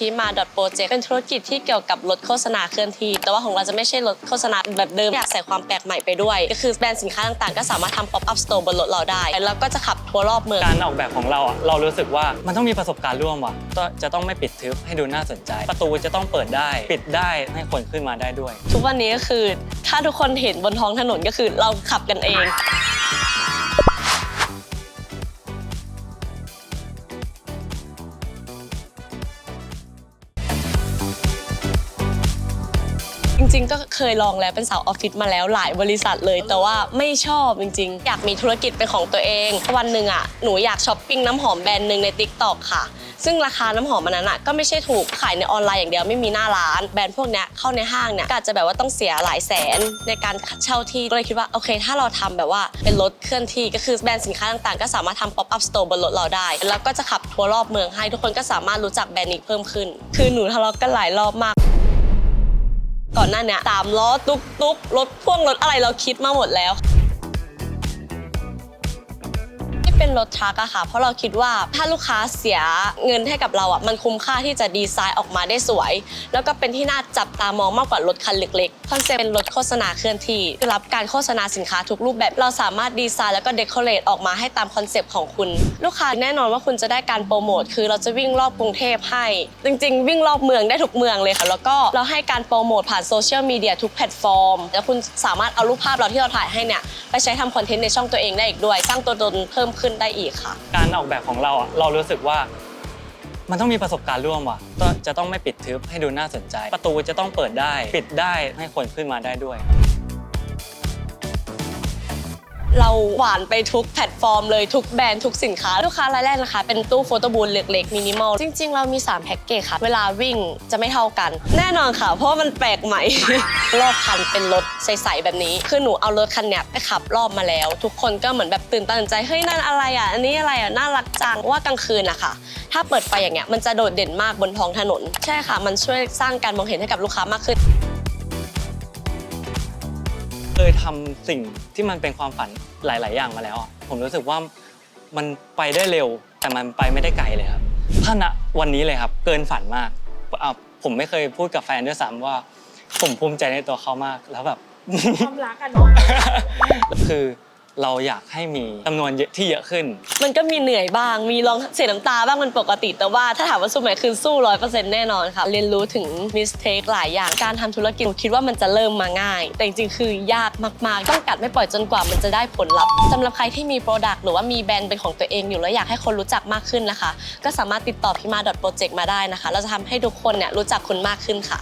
พีมา .project เป็นธุรกิจที่เกี่ยวกับรถโฆษณาเคลื่อนที่ แต่ว่าของเราจะไม่ใช่รถโฆษณาแบบเดิมอยากใส่ความแปลกใหม่ไปด้วย ก็คือแบรนด์สินค้าต่างๆ ก็สามารถทำ pop up store บนรถเราได้แล้วก็จะขับทัวร์รอบเมืองการออกแบบของเราอะเรารู้สึกว่ามันต้องมีประสบการณ์ร่วมว่ะก็จะต้องไม่ปิดทึบให้ดูน่าสนใจ ประตูจะต้องเปิดได้ ปิดได้ให้คนขึ้นมาได้ด้วย ทุกวันนี้ก็คือถ้าทุกคนเห็นบนท้องถนนก็คือเราขับกันเอง ริง ๆ ก็เคยลองแล้วเป็นสาวออฟฟิศมาแล้วหลายบริษัทเลย แต่ว่าไม่ชอบจริง ๆ อยากมีธุรกิจเป็นของตัวเอง วันหนึ่งอะหนูอยากช้อปปิ้งน้ำหอมแบรนด์หนึ่งใน t ิ k t o k ค่ะ ซึ่งราคาน้ำหอมมันนั้นอะก็ไม่ใช่ถูกขายในออนไลน์อย่างเดียวไม่มีหน้าร้านแบรนด์พวกเนี้ยเข้าในห้างเนี่ยก็อาจจะแบบว่าต้องเสียหลายแสนในการเช่าที่ก็เลยคิดว่าโอเค ถ้าเราทำแบบว่าเป็นรถเคลื่อนที่ก็คือแบรนด์สินค้าต่างๆ ก็สามารถทำ pop up store บนรถเราได้ แล้วก็จะขับทัวร์รอบเมืองให้ทุกคนก็สามารถรู้จักแบรนด์นี้เพิ่มขึ้น คือหนูทะเลาะกันหลายรอบมาก ก่อนหน้านี้สามล้อตุ๊กตุ๊กรถพ่วงรถอะไรเราคิดมาหมดแล้ว เป็นรถทรัคอะค่ะ เพราะเราคิดว่าถ้าลูกค้าเสียเงินให้กับเราอะมันคุ้มค่าที่จะดีไซน์ออกมาได้สวย แล้วก็เป็นที่น่าจับตามองมากกว่ารถคันเล็กๆคอนเซ็ปต์เป็นรถโฆษณาเคลื่อนที่รับการโฆษณาสินค้าทุกรูปแบบเราสามารถดีไซน์แล้วก็เดคอเรทออกมาให้ตามคอนเซ็ปต์ของคุณ ลูกค้าแน่นอนว่าคุณจะได้การโปรโมทคือเราจะวิ่งรอบกรุงเทพให้ จริง ๆ วิ่งรอบเมืองได้ทุกเมืองเลยค่ะ แล้วก็เราให้การโปรโมทผ่านโซเชียลมีเดียทุกแพลตฟอร์มแล้วคุณสามารถเอารูปภาพเราที่เราถ่ายให้เนี่ยไปใช้ทำคอนเทนต์ในช่องตัวเองได้อีกด้วย สร้างตัวตนเพิ่มขึ้นได้อีกค่ะ การออกแบบของเราอะเรารู้สึกว่า มันต้องมีประสบการณ์ร่วมว่ะก็จะต้องไม่ปิดทึบให้ดูน่าสนใจ ประตูจะต้องเปิดได้ ปิดได้ให้คนขึ้นมาได้ด้วย เราหวานไปทุกแพลตฟอร์มเลยทุกแบรนด์ทุกสินค้า ลูกค้ารายแรกนะคะ เป็นตู้โฟโต้บูธเล็กๆมินิมอลจริง ๆ เรามี 3 แพ็กเกจค่ะ เวลาวิ่งจะไม่เท่ากัน แน่นอนค่ะ เพราะมันแปลกใหม่ รอบคันเป็นรถใสๆแบบนี้ คือหนูเอารถคันเนี้ยไปขับรอบมาแล้ว ทุกคนก็เหมือนแบบตื่นตาตื่นใจเฮ้ยนั่นอะไรอะอันนี้อะไรอะน่ารักจังว่ากลางคืนอะค่ะถ้าเปิดไฟอย่างเงี้ยมันจะโดดเด่นมากบนท้องถนน ใช่ค่ะ มันช่วยสร้างการมองเห็นให้กับลูกค้ามากขึ้น เคยทำสิ่งที่มันเป็นความฝันหลาย ๆ อย่างมาแล้วอะผมรู้สึกว่ามันไปได้เร็ว แต่มันไปไม่ได้ไกลเลยครับ ถ้าณวันนี้เลยครับ เกินฝันมากอะผมไม่เคยพูดกับแฟนด้วยซ้ำว่า ผมภูมิใจในตัวเขามากแล้วแบบความรักกันเนาะคือ เราอยากให้มีจำนวนเยอะที่เยอะขึ้น มันก็มีเหนื่อยบ้าง มีร้องเสียน้ำตาบ้างมันปกติ แต่ว่าถ้าถามว่าสู้ไหมคือสู้ร้อยเปอร์เซ็นต์แน่นอนค่ะ เรียนรู้ถึงมิสเทคหลายอย่าง การทำธุรกิจหนูคิดว่ามันจะเริ่มมาง่าย แต่จริงๆคือยากมากๆ ต้องกัดไม่ปล่อยจนกว่ามันจะได้ผลลัพธ์สำหรับใครที่มีโปรดักต์หรือว่ามีแบรนด์เป็นของตัวเองอยู่แล้วอยากให้คนรู้จักมากขึ้นนะคะ ก็สามารถติดต่อพีมา .project มาได้นะคะ เราจะทำให้ทุกคนเนี่ยรู้จักคุณมากขึ้นค่ะ